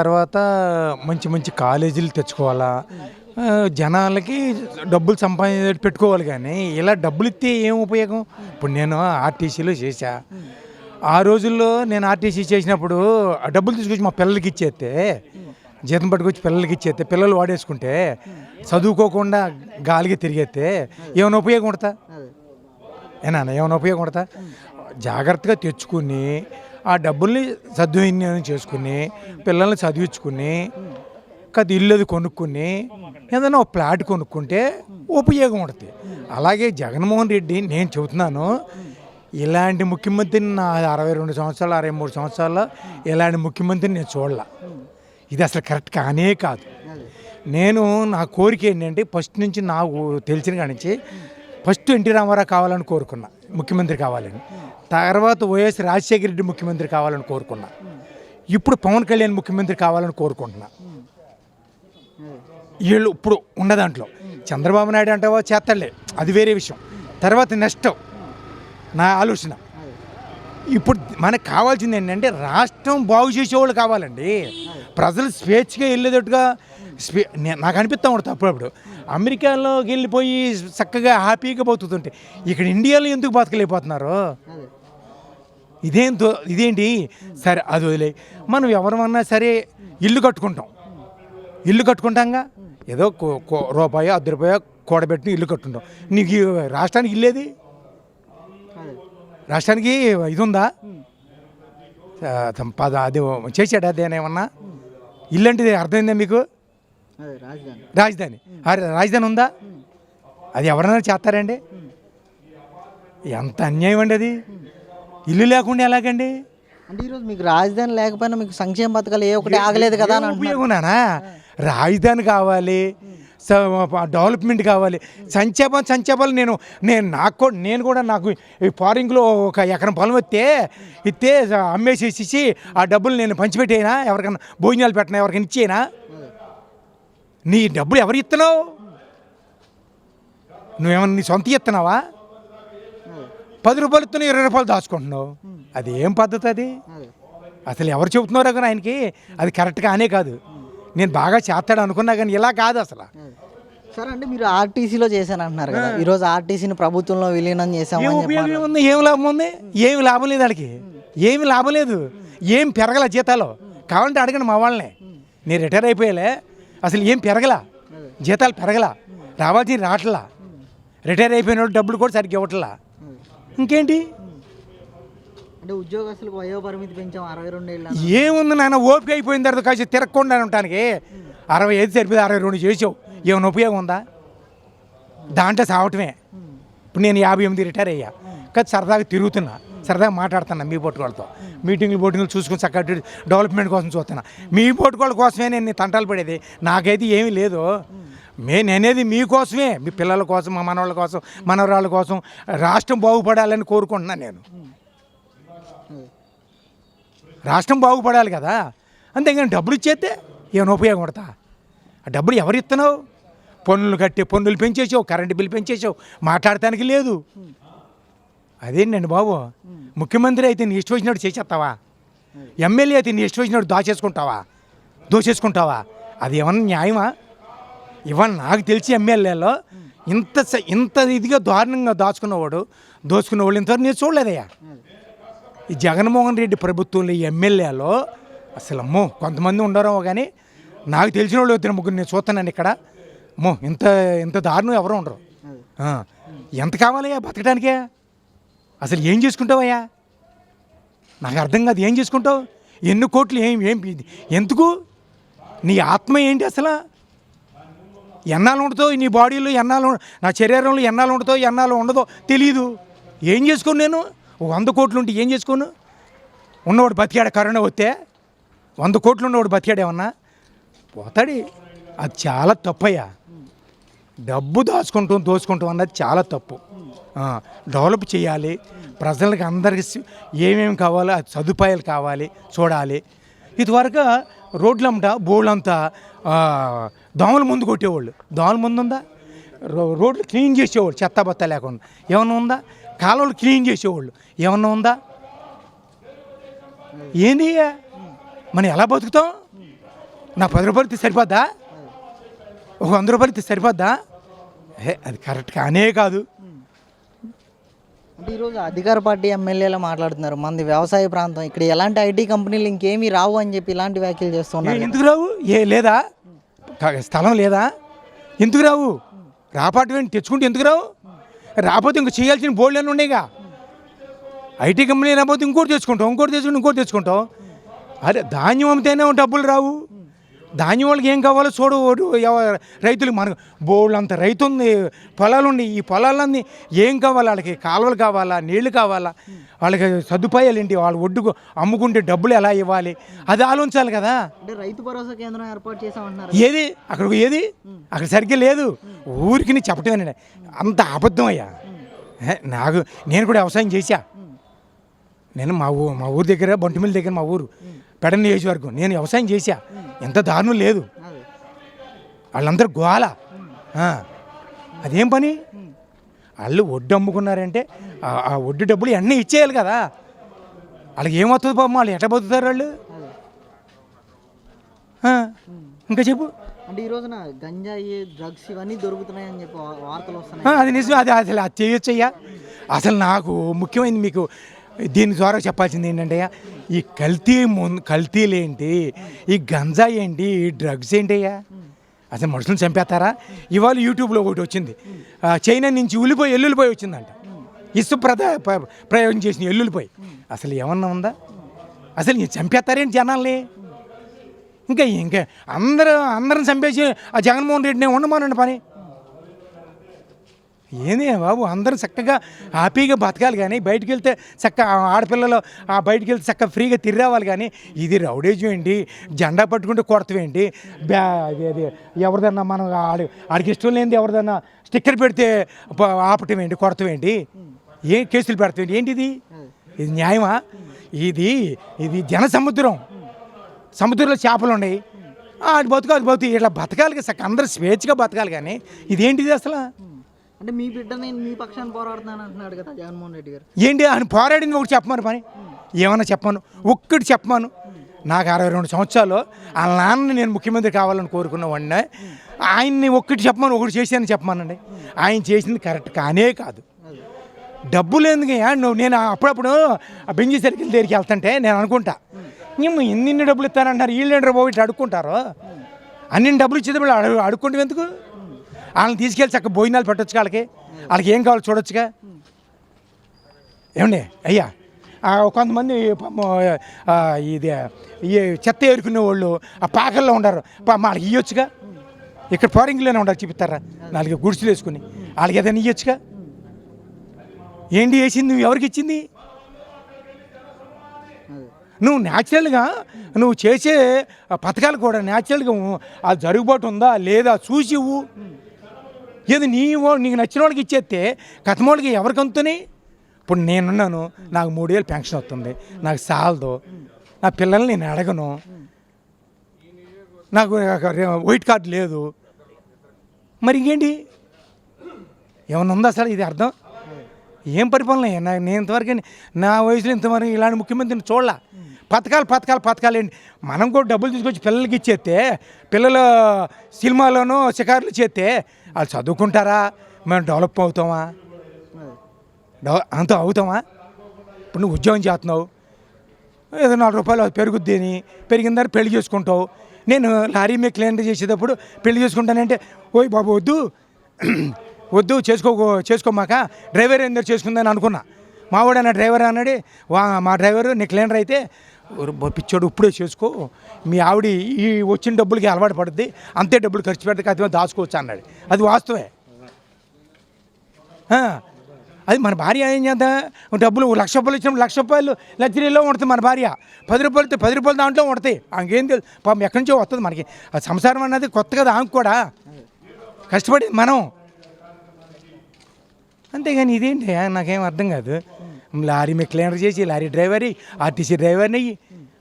తర్వాత మంచి మంచి కాలేజీలు తెచ్చుకోవాలా. జనాలకి డబ్బులు సంపాదించి పెట్టుకోవాలి కానీ ఇలా డబ్బులు ఇస్తే ఏం ఉపయోగం? ఇప్పుడు నేను ఆర్టీసీలో చేశా. ఆ రోజుల్లో నేను ఆర్టీసీ చేసినప్పుడు ఆ డబ్బులు తీసుకొచ్చి మా పిల్లలకి ఇచ్చేస్తే జీతం పట్టుకొచ్చి పిల్లలకి ఇచ్చేస్తే పిల్లలు వాడేసుకుంటే చదువుకోకుండా గాలికి తిరిగేస్తే ఏమైనా ఉపయోగం ఉంటుందా? ఏనా ఏమైనా ఉపయోగం ఉంటుందా? జాగ్రత్తగా తెచ్చుకుని ఆ డబ్బుల్ని సద్వినియోగం చేసుకుని పిల్లల్ని చదివించుకుని కాదు ఇల్లు అది కొనుక్కుని ఏదైనా ఒక ప్లాట్ కొనుక్కుంటే ఉపయోగం ఉంటుంది. అలాగే జగన్మోహన్ రెడ్డి నేను చెబుతున్నాను ఇలాంటి ముఖ్యమంత్రిని నా అరవై రెండు సంవత్సరాలు అరవై మూడు సంవత్సరాల్లో ఇలాంటి ముఖ్యమంత్రిని నేను చూడాల. ఇది అసలు కరెక్ట్ కానే కాదు. నేను నా కోరిక ఏంటంటే ఫస్ట్ నుంచి నాకు తెలిసిన కాడి నుంచి ఫస్ట్ ఎన్టీ రామారావు కావాలని కోరుకున్నా ముఖ్యమంత్రి కావాలని. తర్వాత వైఎస్ రాజశేఖర రెడ్డి ముఖ్యమంత్రి కావాలని కోరుకున్నా. ఇప్పుడు పవన్ కళ్యాణ్ ముఖ్యమంత్రి కావాలని కోరుకుంటున్నా. వీళ్ళు ఇప్పుడు ఉన్న దాంట్లో. చంద్రబాబు నాయుడు అంటావో చేస్తాడులే అది వేరే విషయం. తర్వాత నెక్స్ట్ నా ఆలోచన. ఇప్పుడు మనకు కావాల్సింది ఏంటంటే రాష్ట్రం బాగు చేసేవాళ్ళు కావాలండి. ప్రజలు స్వేచ్ఛగా వెళ్ళేటట్టుగా స్వే నాకు అనిపిస్తూ ఉంటుంది అప్పుడప్పుడు. అమెరికాలోకి వెళ్ళిపోయి చక్కగా హ్యాపీగా బతుకుతుంటే ఇక్కడ ఇండియాలో ఎందుకు బతకలేకపోతున్నారు? ఇదేం ఇదేంటి? సరే అది వదిలే మనం ఎవరమన్నా సరే ఇల్లు కట్టుకుంటాం. ఇల్లు కట్టుకుంటాంగా? ఏదో కో- కో- రూపాయో అర్ధ రూపాయో కూడబెట్టి ఇల్లు కట్టుకుంటాం. నీకు రాష్ట్రానికి ఇల్లేది రాష్ట్రానికి ఇది ఉందా? పద అది చేశాడా అదేనేమన్నా ఇల్లు అంటే అర్థమైందా మీకు? రాజధాని. రాజధాని. ఉందా? అది ఎవరైనా చేస్తారండి? ఎంత అన్యాయం అండి అది? ఇల్లు లేకుండా ఎలాగండి? అంటే ఈరోజు మీకు రాజధాని లేకపోయినా మీకు సంక్షేమ పథకాలు ఏ ఒకటి ఆగలేదు కదా అని ఉపయోగంనానా రాజధాని కావాలి డెవలప్మెంట్ కావాలి. సంక్షేమం సంక్షేమాలు నేను నేను నాకు నేను కూడా నాకు ఈ ఫారింగ్లో ఒక ఎకరం పొలం వస్తే ఇస్తే అమ్మేసేసి ఆ డబ్బులు నేను పంచిపెట్టేనా? ఎవరికైనా భోజనాలు పెట్టినా? ఎవరికైనా ఇచ్చేనా? నీ డబ్బులు ఎవరు ఇస్తున్నావు నువ్వేమన్నా నీ సొంత ఇస్తున్నావా పది రూపాయలు ఇస్తున్నావు ఇరవై రూపాయలు దాచుకుంటున్నావు. అది ఏం పద్ధతి అది? అసలు ఎవరు చెబుతున్నారో కానీ ఆయనకి అది కరెక్ట్ కానే కాదు. నేను బాగా చేస్తాడు అనుకున్నా కానీ ఇలా కాదు అసలు. సరే అంటే మీరు ఆర్టీసీలో చేశాను అంటున్నారు కదా. ఈరోజు ఆర్టీసీని ప్రభుత్వంలో విలీనం ఉపయోగం ఉంది? ఏం లాభం ఉంది? ఏమి లాభం లేదు వాళ్ళకి ఏమి లాభం లేదు. ఏం పెరగల జీతాలు. కావాలంటే అడగండి మా వాళ్ళని. నేను రిటైర్ అయిపోయాలే. అసలు ఏం పెరగల? జీతాలు పెరగల? రావాల్సింది రావట్లా? రిటైర్ అయిపోయిన వాళ్ళు డబ్బులు కూడా సరిగ్గా ఇవ్వట్లా? ఇంకేంటి? అంటే ఉద్యోగస్తులకు వయో పరిమితి పెంచాం అరవై రెండు ఏళ్ళ ఏముంది నాన్న ఓపిక అయిపోయిన తర్వాత కాసి తిరగకుండా ఉండటానికి అరవై ఐదు సరిపోయింది అరవై రెండు చేసావు. ఏమైనా ఉపయోగం ఉందా? దాంట్లో సావటమే. ఇప్పుడు నేను యాభై ఎనిమిది రిటైర్ అయ్యా. కానీ సరదాగా తిరుగుతున్నా. సరదాగా మాట్లాడుతున్నా మీ పోటుకోళ్ళతో. మీటింగ్లు బోటింగ్లు చూసుకుని చక్కగా డెవలప్మెంట్ కోసం చూస్తున్నా. మీ పోటుకోళ్ళ కోసమే నేను తంటాలు పడేది. నాకైతే ఏమీ లేదు. మే అనేది మీకోసమే మీ పిల్లల కోసం మా మనవాళ్ళ కోసం మనవరాళ్ళ కోసం రాష్ట్రం బాగుపడాలని కోరుకుంటున్నాను నేను. రాష్ట్రం బాగుపడాలి కదా. అంతేగాని డబ్బులు ఇచ్చేస్తే ఏమైనా ఉపయోగం పడతా? ఆ డబ్బులు ఎవరు ఇస్తున్నావు? పన్నులు కట్టే పన్నులు పెంచేసావు కరెంటు బిల్లు పెంచేసావు. మాట్లాడటానికి లేదు. అదేంటండి బాబు? ముఖ్యమంత్రి అయితే నీ ఇష్టం వచ్చినట్టు చేసేస్తావా? ఎమ్మెల్యే అయితే నీ ఇష్టం వచ్చినట్టు దాచేసుకుంటావా? దోచేసుకుంటావా? అది ఏమన్నా న్యాయమా? ఇవాళ నాకు తెలిసి ఎమ్మెల్యేలో ఇంత ఇంత ఇదిగా దారుణంగా దాచుకున్నవాడు దోచుకున్నవాడు ఇంతవరకు నేను చూడలేదయ్యా. ఈ జగన్మోహన్ రెడ్డి ప్రభుత్వంలో ఈ ఎమ్మెల్యేలో అసలు అమ్మో కొంతమంది ఉండరో కానీ నాకు తెలిసిన వాళ్ళు ఇద్దరు ముగ్గురు నేను చూస్తున్నాను ఇక్కడ. అమ్మో ఇంత ఇంత దారుణం ఎవరు ఉండరు. ఎంత కావాలయ్యా బతకడానికే? అసలు ఏం చేసుకుంటావయ్యా? నాకు అర్థం కాదు ఏం చేసుకుంటావు? ఎన్ని కోట్లు ఏం ఏం ఎందుకు? నీ ఆత్మ ఏంటి అసలు? ఎన్నాళ్ళు ఉండదో నీ బాడీలో ఎన్నాళ్ళు నా శరీరంలో ఎన్నాళ్ళు ఉండదో ఎన్నాళ్ళు ఉండదో తెలియదు ఏం చేసుకోను నేను? వంద కోట్లు ఉంటే ఏం చేసుకోను? ఉన్నవాడు బతికాడు? కరోనా వస్తే? వంద కోట్లు ఉన్నవాడు బతికాడు ఏమన్నా? పోతాడు. అది చాలా తప్పయ్యా. డబ్బు దాచుకుంటాం దోచుకుంటాం అన్నది చాలా తప్పు. డెవలప్ చేయాలి. ప్రజలకు అందరికి ఏమేమి కావాలో అది సదుపాయాలు కావాలి చూడాలి. ఇదివరకు రోడ్లంట బోళ్ళంతా దోమల ముందు కొట్టేవాళ్ళు. దోమల ముందు ఉందా? రో- రోడ్లు క్లీన్ చేసేవాళ్ళు చెత్త బత్త లేకుండా. ఏమన్నా ఉందా? కాలువలు క్లీన్ చేసేవాళ్ళు. ఏమన్నా ఉందా? ఏంది? మనం ఎలా బతుకుతాం? నా పది రూపాయలు సరిపోద్దా? ఒక వంద రూపాయలు సరిపోద్దా? అది కరెక్ట్ కానే కాదు. అంటే ఈరోజు అధికార పార్టీ ఎమ్మెల్యేలు మాట్లాడుతున్నారు. మనది వ్యవసాయ ప్రాంతం ఇక్కడ ఎలాంటి ఐటీ కంపెనీలు ఇంకేమీ రావు అని చెప్పి ఇలాంటి వ్యాఖ్యలు చేస్తున్నారు ఎందుకు రావు? ఏ లేదా? స్థలం లేదా? ఎందుకు రావు? రాపాటు తెచ్చుకుంటే ఎందుకు రావు? రాకపోతే ఇంక చేయాల్సిన బోర్డులు అన్నీ ఉన్నాయిగా? ఐటీ కంపెనీ రాకపోతే ఇంకోటి తెచ్చుకుంటాం ఇంకోటి తెచ్చుకుంటాం ఇంకోటి తెచ్చుకుంటాం. అరే ధాన్యం అమ్మితేనే డబ్బులు రావు. ధాన్యం వాళ్ళకి ఏం కావాలో చూడు ఓడు- ఎవ- రైతులు మనకు బోళ్ళు అంత రైతు ఉంది పొలాలు ఉన్నాయి ఈ పొలాలన్నీ ఏం కావాలి? వాళ్ళకి కాలువలు కావాలా? నీళ్ళు కావాలా? వాళ్ళకి సదుపాయాలు ఏంటి? వాళ్ళు ఒడ్డుకు అమ్ముకుంటే డబ్బులు ఎలా ఇవ్వాలి? అది ఆలోచించాలి కదా. రైతు భరోసా కేంద్రం ఏర్పాటు చేసామంటున్నారు. ఏది? అక్కడ ఏది? అక్కడ సరిగ్గా లేదు. ఊరికి చెప్పటమేనండి అంత అబద్ధం అయ్యా నాకు నేను కూడా వ్యవసాయం చేశా. నేను మా ఊ మా ఊరి దగ్గర బొంటిమిల్లి దగ్గర మా ఊరు. పెడ నియోజకవర్గం. నేను వ్యవసాయం చేశా. ఎంత దారుణం లేదు. వాళ్ళందరూ గోల. అదేం పని? వాళ్ళు వడ్డు అమ్ముకున్నారంటే ఆ- వడ్డు డబ్బులు అన్నీ ఇచ్చేయాలి కదా. వాళ్ళకి ఏమవుతుంది పాపం? వాళ్ళు ఎట్లా బతుకుతారు వాళ్ళు? ఇంకా చెప్పు. అంటే ఈ రోజున గంజాయి డ్రగ్స్ ఇవన్నీ దొరుకుతున్నాయి అని చెప్పి వార్తలు వస్తున్నాయి. అది నిజం అది అసలు అది చేయొచ్చయ్యా. అసలు నాకు ముఖ్యమైనది మీకు దీని ద్వారా చెప్పాల్సింది ఏంటంటే ఈ కల్తీ ముందు కల్తీలు ఏంటి ఈ గంజా ఏంటి? ఈ డ్రగ్స్ ఏంటయ్యా? అసలు మనుషులను చంపేస్తారా? ఇవాళ యూట్యూబ్లో ఒకటి వచ్చింది. చైనా నుంచి ఉల్లిపోయి ఎల్లుల్లిపోయి వచ్చిందంట. ఇసు ప్రద ప్రయోగం చేసిన ఎల్లుల్లిపోయి. అసలు ఏమన్నా ఉందా? అసలు ఈ చంపేస్తారేంటి జనాల్ని? ఇంకా ఇంకా అందరూ అందరం చంపేసి ఆ జగన్మోహన్ రెడ్డిని ఉండమానండి పని. ఏంది బాబు అందరూ చక్కగా హ్యాపీగా బతకాలి కానీ బయటికి వెళ్తే చక్క ఆడపిల్లలు ఆ బయటికి వెళ్తే చక్కగా ఫ్రీగా తిరిగేవాలి కానీ ఇది రౌడేజం ఏంటి? జెండా పట్టుకుంటే కొడతవేంటి బ్యా అది ఎవరిదన్నా మనం ఆడి ఆడికి ఇష్టం లేనిది ఎవరిదన్నా స్టిక్కర్ పెడితే ఆపటం ఏంటి? కొడతవేంటి ఏ కేసులు పెడతాం ఏంటి? ఇది ఇది న్యాయమా? ఇది ఇది జన సముద్రం. సముద్రంలో చేపలు ఉన్నాయి. ఆడి బతుకు అది బతుకు. ఇట్లా బతకాలి సక్క అందరూ స్వేచ్ఛగా బతకాలి కానీ ఇదేంటిది అసలు? అంటే మీ బిడ్డ నేను మీ పక్షాన్ని పోరాడుతున్నాను అంటున్నాడు కదా జగన్మోహన్ రెడ్డి గారు. ఏంటి ఆయన పోరాడింది ఒకటి చెప్పమని పని? ఏమన్నా చెప్పాను ఒక్కటి చెప్పమను. నాకు అరవై రెండు సంవత్సరాలు. ఆ నాన్నని నేను ముఖ్యమంత్రి కావాలని కోరుకున్న వాడిని. ఆయన్ని ఒక్కటి చెప్పమని ఒకటి చేశానని చెప్పమానండి. ఆయన చేసింది కరెక్ట్ కానే కాదు. డబ్బు లేదుగా నువ్వు నేను అప్పుడప్పుడు ఆ బెంజీ సర్కిల్ దగ్గరికి వెళ్తుంటే నేను అనుకుంటా మేము ఎన్ని డబ్బులు ఇస్తానంటారు వీళ్ళు బాబు ఇట్లా అడుక్కుంటారు? అన్ని డబ్బులు ఇచ్చేది అడుగు అడుక్కుంటే ఎందుకు? వాళ్ళని తీసుకెళ్ళి చక్క భోజనాలు పెట్టొచ్చు వాళ్ళకి. వాళ్ళకి ఏం కావాలో చూడొచ్చుగా. ఏమండి? అయ్యా. కొంతమంది ఇది ఈ చెత్త ఏరుకునే వాళ్ళు ఆ పాకల్లో ఉండరు. వాళ్ళకి ఇవ్వచ్చుగా ఇక్కడ పోరింగ్లోనే ఉండాలి చూపిస్తారా? నాలుగు గుడిసెలు వేసుకుని. వాళ్ళకి ఏదైనా ఇవ్వచ్చుగా ఏంటి వేసింది? నువ్వు ఎవరికి ఇచ్చింది? నువ్వు న్యాచురల్గా నువ్వు చేసే పథకాలు కూడా న్యాచురల్గా ఆ జరుగుబాటు ఉందా? లేదా చూసి ఇవ్వు. ఏది నీ నీకు నచ్చిన వాళ్ళకి ఇచ్చేస్తే కథమోళ్ళకి ఎవరికి అందుతున్నాయి? ఇప్పుడు నేనున్నాను నాకు మూడేళ్ళు పెన్షన్ వస్తుంది నాకు సాలదు నా పిల్లల్ని నేను అడగను నాకు వైట్ కార్డు లేదు. మరి ఇంకేంటి? ఏమన్నా ఉందా అసలు ఇది అర్థం? ఏం పరిపాలన? నా నేను ఇంతవరకు నా వయసులో ఇంతవరకు ఇలాంటి ముఖ్యమంత్రిని చూడాల. పథకాలు పథకాలు పథకాలు ఏంటి? మనం కూడా డబ్బులు తీసుకొచ్చి పిల్లలకి ఇచ్చేస్తే పిల్లలు సినిమాలోనూ షికారులు చేస్తే వాళ్ళు చదువుకుంటారా? మేము డెవలప్ అవుతామా? డెవ అంత అవుతామా? ఇప్పుడు నువ్వు ఉద్యోగం చేస్తున్నావు. ఏదో నాలుగు రూపాయలు అది పెరుగుద్ది అని పెరిగిన దాన్ని పెళ్ళి చేసుకుంటావు. నేను లారీ మీద క్లీనర్ చేసేటప్పుడు పెళ్ళి చేసుకుంటానంటే ఓయ్ బాబు వద్దు. వద్దు చేసుకో చేసుకోమాక. డ్రైవర్ ఎందుకు చేసుకుందని అనుకున్నా. మావాడు అన్న డ్రైవర్ అన్నాడు. వా మా డ్రైవరు నీ క్లీనర్ అయితే పిచ్చోడు ఇప్పుడే చేసుకో. మీ ఆవిడ ఈ వచ్చిన డబ్బులకి అలవాటు పడుద్ది అంతే డబ్బులు ఖర్చు పెడితే అది దాచుకోవచ్చు అన్నాడు. అది వాస్తవే అది మన భార్య ఏం చేద్దా? డబ్బులు లక్ష రూపాయలు ఇచ్చినప్పుడు లక్ష రూపాయలు లగ్జరీలో ఉంటుంది మన భార్య. పది రూపాయలు పది రూపాయలు దాంట్లో ఉంటాయి ఆమెకేం తెలుసు పాపం ఎక్కడి నుంచో వస్తుంది మనకి. ఆ సంసారం అన్నది కొత్త కదా ఆమెకు కూడా. కష్టపడి మనం. అంతేగాని ఇదేంటి? నాకేం అర్థం కాదు. లారీ మీద క్లీనర్ చేసి లారీ డ్రైవర్ ఆర్టీసీ డ్రైవర్ని అయ్యి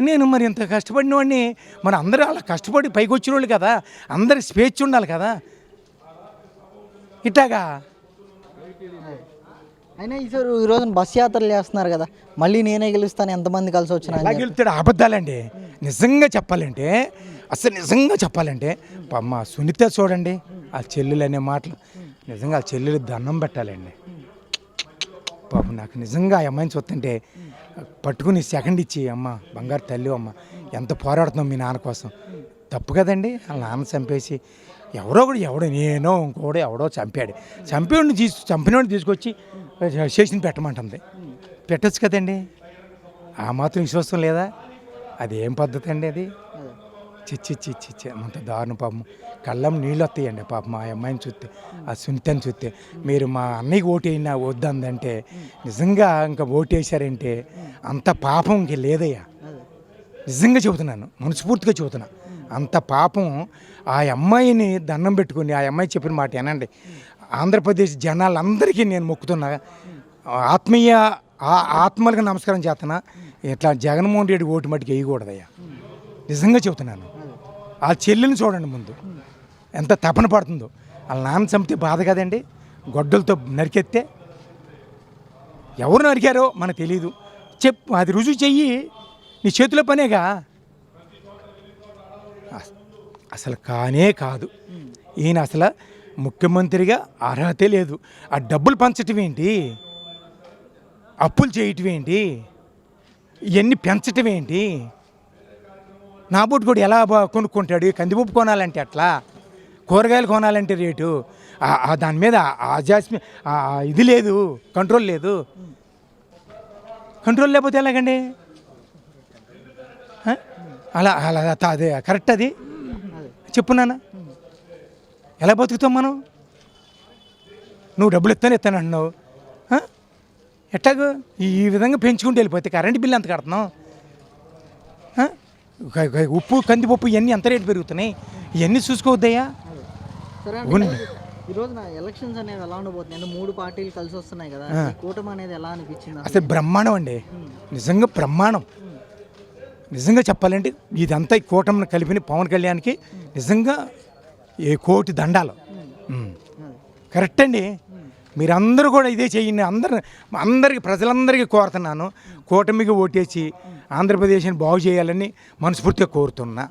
నేను మరి ఇంత కష్టపడిన వాడిని మరి అందరూ అలా కష్టపడి పైకి వచ్చిన వాళ్ళు కదా అందరికి స్వేచ్ఛ ఉండాలి కదా. ఇట్టాగా అయినా ఈసారి ఈ రోజున బస్ యాత్రలు చేస్తున్నారు కదా మళ్ళీ నేనే గెలుస్తాను ఎంతమంది కలిసి వచ్చినా. గెలుస్తాడు అబద్ధాలండి. నిజంగా చెప్పాలంటే అసలు నిజంగా చెప్పాలంటే మా సునీత చూడండి ఆ చెల్లెలు అనే మాటలు. నిజంగా ఆ చెల్లెలు దండం పెట్టాలండి. పాపం నాకు నిజంగా ఆ అమ్మాయిని చూస్తుంటే పట్టుకుని సెకండ్ ఇచ్చి అమ్మ బంగారు తల్లి అమ్మ ఎంత పోరాడుతున్నాం మీ నాన్న కోసం? తప్పు కదండి వాళ్ళ నాన్న చంపేసి ఎవరో కూడా ఎవడో నేనో ఇంకోడో ఎవడో చంపాడు. చంపేవాడిని తీసు చంపినవాడిని తీసుకొచ్చి స్టేషన్ పెట్టమంటుంది. పెట్టచ్చు కదండి. ఆ మాత్రం విశ్వాసం లేదా? అది ఏం పద్ధతి అండి అది? చిచ్చి చిచ్చి చిచ్చి అంత దారుణ పాపం. కళ్ళం నీళ్ళు వస్తాయండి పాపం మా అమ్మాయిని చూస్తే ఆ సున్నితని చూస్తే. మీరు మా అన్నయ్యకి ఓటేయినా వద్దందంటే నిజంగా ఇంకా ఓటేసారంటే అంత పాపం ఇంక లేదయ్యా. నిజంగా చెబుతున్నాను మనస్ఫూర్తిగా చెబుతున్నా. అంత పాపం ఆ అమ్మాయిని దండం పెట్టుకుని ఆ అమ్మాయి చెప్పిన మాట ఏనండి ఆంధ్రప్రదేశ్ జనాలందరికీ నేను మొక్కుతున్నా ఆత్మీయ ఆ- ఆత్మలకు నమస్కారం చేస్తున్నా. ఇట్లా జగన్మోహన్ రెడ్డి ఓటు మట్టుకు వేయకూడదయ్యా. నిజంగా చెబుతున్నాను. ఆ చెల్లిని చూడండి ముందు. ఎంత తపన పడుతుందో. వాళ్ళ నాన్న చంపితే బాధ కదండి. గొడ్డలతో నరికెత్తే ఎవరు నరికారో మనకు తెలియదు చెప్పు అది రుజువు చెయ్యి. నీ చేతిలో పనేగా? అసలు కానే కాదు. ఈయన అసలు ముఖ్యమంత్రిగా అర్హతే లేదు. ఆ డబ్బులు పంచటం ఏంటి అప్పులు చేయటం ఏంటి ఇవన్నీ పెంచటం ఏంటి నా కూడా ఎలా బా- కొనుక్కుంటాడు? కందిపప్పు కొనాలంటే అట్లా కూరగాయలు కొనాలంటే రేటు? దాని మీద ఆ జాస్మి ఇది లేదు కంట్రోల్ లేదు. కంట్రోల్ లేకపోతే ఎలాగండి? అలా అలా అదే కరెక్ట్ అది? చెప్పు నాన్న. ఎలా బతుకుతాం మనం? నువ్వు డబ్బులు ఇస్తాను ఇస్తాను అంటున్నావు ఎట్టాగు? ఈ విధంగా పెంచుకుంటూ వెళ్ళిపోతే కరెంట్ బిల్లు ఎంత కడుతున్నావు? ఉప్పు కందిపప్పు ఇవన్నీ ఎంత రేటు పెరుగుతున్నాయి. ఇవన్నీ చూసుకోవద్దయ్యా. సరే అవును. ఈ రోజు నా ఎలక్షన్స్ అనేవి ఎలా ఉండబోతున్నాయి? మూడు పార్టీలు కలిసి వస్తున్నాయి కదా కూటమి అనేది ఎలా అనిపించింది అసలు? బ్రహ్మాండం అండి. నిజంగా బ్రహ్మాండం. నిజంగా చెప్పాలంటే ఇదంతా ఈ కూటమిని కలిపిన పవన్ కళ్యాణ్కి నిజంగా ఏ కోటి దండాలు. కరెక్ట్ అండి. మీరందరూ కూడా ఇదే చేయండి. అందరు అందరికి ప్రజలందరికీ కోరుతున్నాను. కూటమికి ఓటేసి ఆంధ్రప్రదేశ్ని బాగు చేయాలని మనస్ఫూర్తిగా కోరుతున్నా.